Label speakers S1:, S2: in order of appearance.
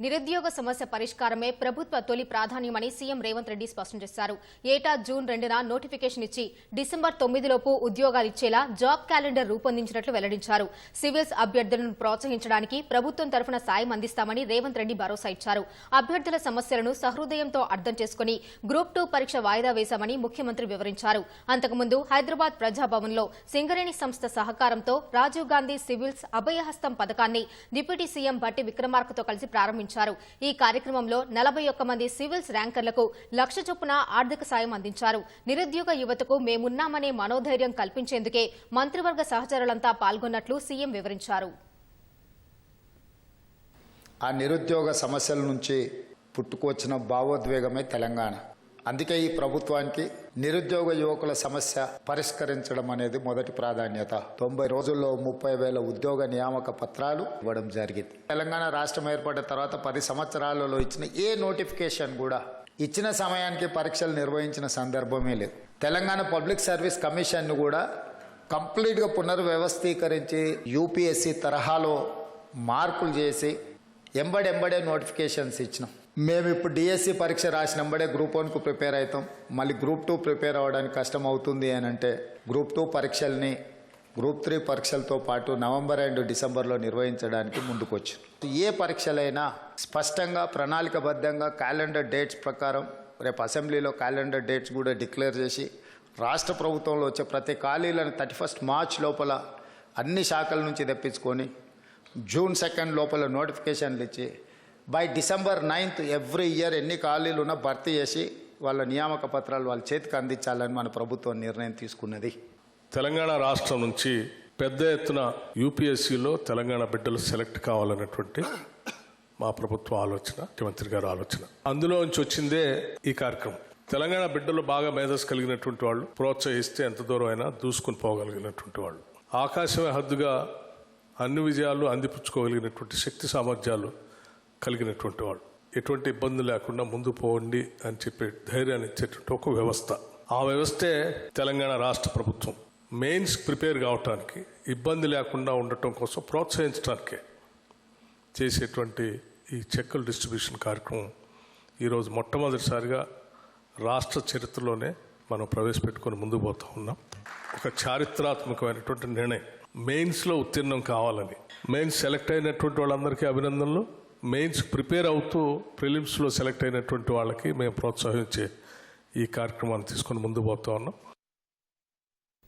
S1: నిరుద్యోగ సమస్య పరిష్కారమే ప్రభుత్వ తొలి ప్రాధాన్యమని సీఎం రేవంత్ రెడ్డి స్పష్టం చేశారు. ఏటా జూన్ రెండున నోటిఫికేషన్ ఇచ్చి డిసెంబర్ తొమ్మిదిలోపు ఉద్యోగాలు ఇచ్చేలా జాబ్ క్యాలెండర్ రూపొందించినట్లు వెల్లడించారు. సివిల్స్ అభ్యర్థులను ప్రోత్సహించడానికి ప్రభుత్వం తరఫున సాయం అందిస్తామని రేవంత్ రెడ్డి భరోసా ఇచ్చారు. అభ్యర్థుల సమస్యలను సహృదయంతో అర్థం చేసుకుని గ్రూప్ టూ పరీక్ష వాయిదా వేశామని ముఖ్యమంత్రి వివరించారు. అంతకుముందు హైదరాబాద్ ప్రజాభవన్లో సింగరేణి సంస్థ సహకారంతో రాజీవ్ గాంధీ సివిల్స్ అభయహస్తం పథకాన్ని డిప్యూటీ సీఎం బట్టి విక్రమార్కతో కలిసి ప్రారంభించారు. ఈ కార్యక్రమంలో నలభై ఒక్క మంది సివిల్స్ ర్యాంకర్లకు లక్ష చొప్పున ఆర్థిక సాయం అందించారు. నిరుద్యోగ యువతకు మేమున్నామనే మనోధైర్యం కల్పించేందుకే మంత్రివర్గ సహచరులంతా పాల్గొన్నట్లు సీఎం వివరించారు.
S2: ఆ నిరుద్యోగ సమస్యల నుంచి పుట్టుకొచ్చిన భావోద్వేగమే తెలంగాణ. అందుకే ఈ ప్రభుత్వానికి నిరుద్యోగ యువకుల సమస్య పరిష్కరించడం అనేది మొదటి ప్రాధాన్యత. తొంభై రోజుల్లో ముప్పై వేల ఉద్యోగ నియామక పత్రాలు ఇవ్వడం జరిగింది. తెలంగాణ రాష్ట్రం ఏర్పడిన తర్వాత పది సంవత్సరాలలో ఇచ్చిన ఏ నోటిఫికేషన్ కూడా ఇచ్చిన సమయానికి పరీక్షలు నిర్వహించిన సందర్భమే లేదు. తెలంగాణ పబ్లిక్ సర్వీస్ కమిషన్ను కూడా కంప్లీట్గా పునర్వ్యవస్థీకరించి యూపీఎస్సీ తరహాలో మార్పులు చేసి ఎంబడెంబడే నోటిఫికేషన్స్ ఇచ్చినాం. మేము ఇప్పుడు డిఎస్సి పరీక్ష రాసినంబడే గ్రూప్ వన్కు ప్రిపేర్ అవుతాం. మళ్ళీ గ్రూప్ టూ ప్రిపేర్ అవ్వడానికి కష్టం అవుతుంది అని అంటే గ్రూప్ టూ పరీక్షల్ని గ్రూప్ త్రీ పరీక్షలతో పాటు నవంబర్ అండ్ డిసెంబర్లో నిర్వహించడానికి ముందుకొచ్చు. ఏ పరీక్షలైనా స్పష్టంగా ప్రణాళికబద్ధంగా క్యాలెండర్ డేట్స్ ప్రకారం రేపు అసెంబ్లీలో క్యాలెండర్ డేట్స్ కూడా డిక్లేర్ చేసి రాష్ట్ర ప్రభుత్వంలో వచ్చే ప్రతి ఖాళీలను థర్టీ ఫస్ట్ మార్చ్ లోపల అన్ని శాఖల నుంచి తెప్పించుకొని జూన్ సెకండ్ లోపల నోటిఫికేషన్లు ఇచ్చి by December ninth every year ఎన్ని ఖాళీలు ఉన్నా భర్తీ చేసి వాళ్ళ నియామక పత్రాలు వాళ్ళ చేతికి అందించాలని మన ప్రభుత్వం నిర్ణయం తీసుకున్నది.
S3: తెలంగాణ రాష్ట్రం నుంచి పెద్ద ఎత్తున యూపీఎస్సీలో తెలంగాణ బిడ్డలు సెలెక్ట్ కావాలన్నటువంటి మా ప్రభుత్వ ఆలోచన ముఖ్యమంత్రి గారు ఆలోచన. అందులో నుంచి వచ్చిందే ఈ కార్యక్రమం. తెలంగాణ బిడ్డలు బాగా మేధస్సు కలిగినటువంటి వాళ్ళు ప్రోత్సహిస్తే ఎంత దూరం అయినా దూసుకుని పోగలిగినటువంటి వాళ్ళు. ఆకాశమే హద్దుగా అన్ని విజయాలు అందిపుచ్చుకోగలిగినటువంటి శక్తి సామర్థ్యాలు కలిగినటువంటి వాళ్ళు ఎటువంటి ఇబ్బంది లేకుండా ముందు పోండి అని చెప్పే ధైర్యాన్ని ఇచ్చేటువంటి ఒక వ్యవస్థ. ఆ వ్యవస్థే తెలంగాణ రాష్ట్ర ప్రభుత్వం. మెయిన్స్ ప్రిపేర్ కావటానికి ఇబ్బంది లేకుండా ఉండటం కోసం ప్రోత్సహించడానికే చేసేటువంటి ఈ చెక్కుల డిస్ట్రిబ్యూషన్ కార్యక్రమం ఈరోజు మొట్టమొదటిసారిగా రాష్ట్ర చరిత్రలోనే మనం ప్రవేశపెట్టుకొని ముందుకు పోతా ఉన్నాం. ఒక చారిత్రాత్మకమైనటువంటి నిర్ణయం. మెయిన్స్లో ఉత్తీర్ణం కావాలని. మెయిన్స్ సెలెక్ట్ అయినటువంటి వాళ్ళందరికీ అభినందనలు. మెయిన్స్ ప్రిపేర్ అవుతూ ప్రిలిమ్స్లో సెలెక్ట్ అయినటువంటి వాళ్ళకి మేము ప్రోత్సహించే ఈ కార్యక్రమాన్ని తీసుకొని ముందుకు పోతా ఉన్నాం.